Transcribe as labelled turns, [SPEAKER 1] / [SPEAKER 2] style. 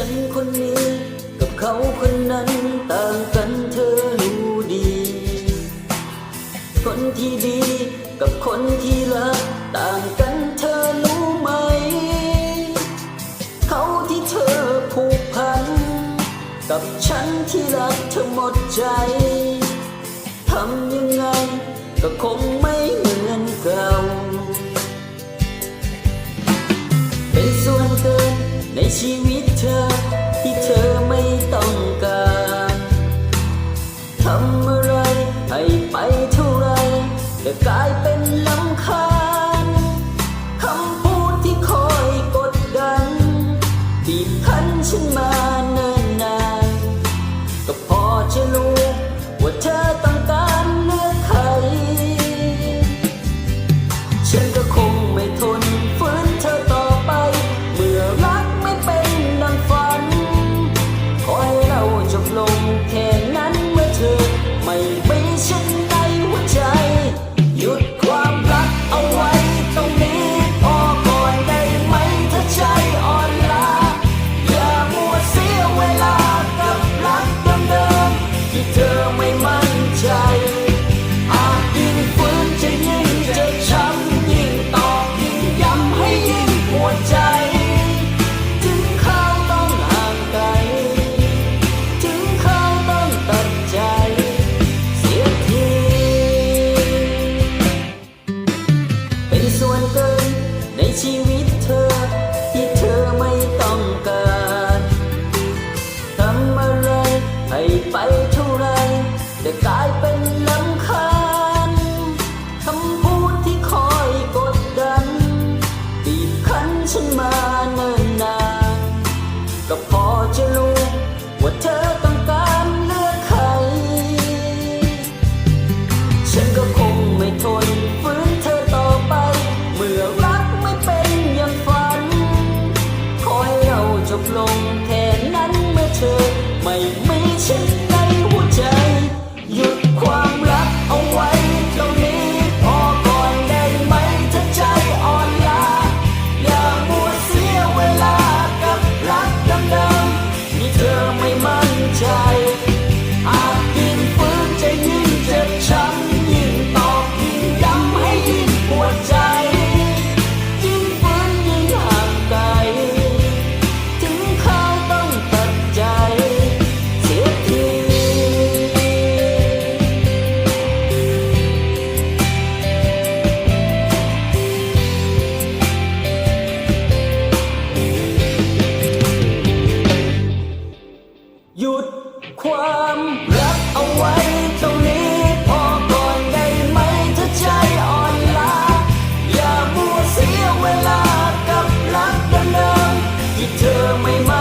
[SPEAKER 1] ฉันคนนี้กับเขาคนนั้นต่างกันเธอรู้ดี คนที่ดีกับคนที่รักต่างกันเธอรู้ไหม เขาที่เธอผูกพัน กับฉันที่รักเธอหมดใจ ทำยังไงก็คงไม่ ชีวิตเธอที่เธอไม่ต้องการทำอะไรให้ไปเท่าไรแต่กลายเป็นลำคาญคำพูดที่คอยกดดันบีบคั้นฉันมาเนิ่นนานก็พอจะรู้ว่าเธอต้องการเลือกใครฉันก็ ที่เ mây. we must.